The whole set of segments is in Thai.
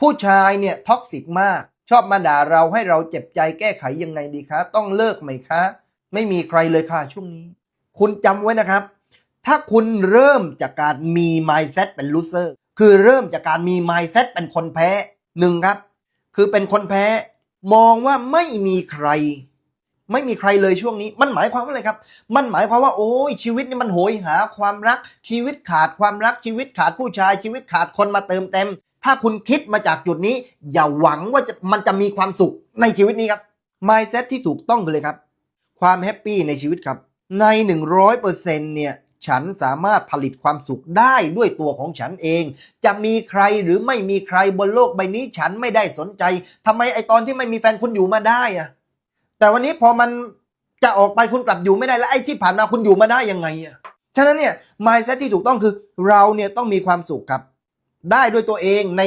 ผู้ชายเนี่ยท็อกซิกมาก ชอบมาด่าเราให้เราเจ็บใจแก้ไขยังไงดีคะ ต้องเลิกไหมคะ ไม่มีใครเลยค่ะช่วงนี้ คุณจำไว้นะครับ ถ้าคุณเริ่มจากการมี mindset เป็น loser คือเริ่มจากการมี mindset เป็นคนแพ้หนึ่งครับ คือเป็นคนแพ้ มองว่าไม่มีใคร ไม่มีใครเลยช่วงนี้ มันหมายความว่าอะไรครับ มันหมายความว่า โอ้ยชีวิตนี่มันโหยหาความรัก ชีวิตขาดความรักชีวิตขาดผู้ชาย ชีวิตขาดคนมาเติมเต็ม ถ้าคุณคิดมาจากจุดนี้ อย่าหวังว่าจะมันจะมีความสุขในชีวิตนี้ครับ mindset ที่ถูกต้องเลยครับ ความแฮปปี้ในชีวิตครับ ใน 100%เนี่ยฉันสามารถผลิตความสุขได้ด้วยตัวของฉันเอง จะมีใครหรือไม่มีใครบนโลกใบนี้ฉันไม่ได้สนใจทำไมไอตอนที่ไม่มีแฟนคุณอยู่มาได้อะแต่วันนี้พอมันจะออกไปคุณกลับอยู่ไม่ได้แล้วไอ้ที่ผ่านมาคุณอยู่มาได้ยังไงอะฉะนั้นเนี่ย mindset ที่ถูกต้องคือเราเนี่ยต้องมีความสุขครับ ได้ด้วยตัวเองใน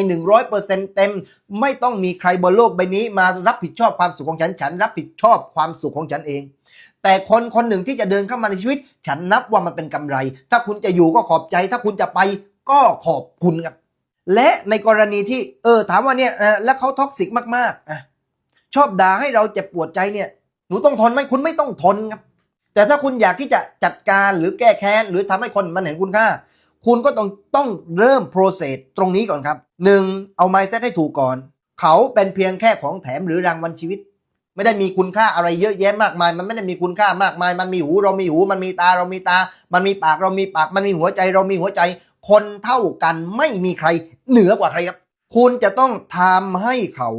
100%เต็ม ไม่ต้องมีใครบนโลกใบนี้มารับผิดชอบความสุขของฉัน ฉันรับผิดชอบความสุขของฉันเอง แต่คนคนหนึ่งที่จะเดินเข้ามาในชีวิต ฉันนับว่ามันเป็นกำไร ถ้าคุณจะอยู่ก็ขอบใจ ถ้าคุณจะไปก็ขอบคุณครับ และในกรณีที่เออถามว่าเนี่ยแล้วเขาท็อกซิกมากๆอะชอบด่าให้เราเจ็บปวดใจเนี่ย หนูต้องทนไหมคุณไม่ต้องทนครับ แต่ถ้าคุณอยากที่จะจัดการหรือแก้แค้นหรือทำให้คนมันเห็นคุณค่า คุณก็ต้องต้องเริ่ม process ตรงนี้ก่อนครับหนึ่งเอา mindset ให้ถูกก่อน เขาเป็นเพียงแค่ของแถมหรือรางวัลชีวิต ไม่ได้มีคุณค่าอะไรเยอะแยะมากมาย มันไม่ได้มีคุณค่ามากมาย มันมีหูเรามีหู มันมีตาเรามีตา มันมีปากเรามีปาก มันมีหัวใจเรามีหัวใจ คนเท่ากันไม่มีใครเหนือกว่าใครครับ คุณจะต้องทำให้เขา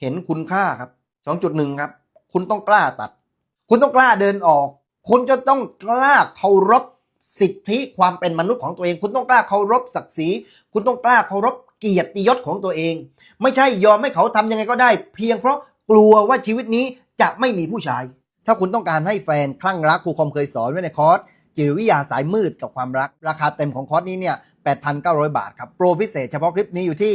เห็นคุณค่าครับ 2.1 ครับ คุณต้องกล้าตัด คุณต้องกล้าเดินออก คุณจะต้องกล้าเคารพ สิทธิความเป็นมนุษย์ของตัวเอง คุณต้องกล้าเคารพศักดิ์ศรี คุณต้องกล้าเคารพเกียรติยศของตัวเอง ไม่ใช่ยอมให้เขาทำยังไงก็ได้ เพียงเพราะกลัวว่าชีวิตนี้จะไม่มีผู้ชาย ถ้าคุณต้องการให้แฟนคลั่งรักครูคอมเคยสอนไว้ในคอร์สจิตวิทยาสายมืดกับความรัก ราคาเต็มของคอร์สนี้เนี่ย8,900 บาทครับโปรพิเศษเฉพาะคลิปนี้อยู่ที่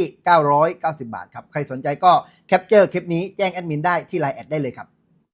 990 บาทครับใครสนใจก็แคปเจอร์คลิปนี้แจ้งแอดมินได้ที่ไลน์แอดได้เลยครับ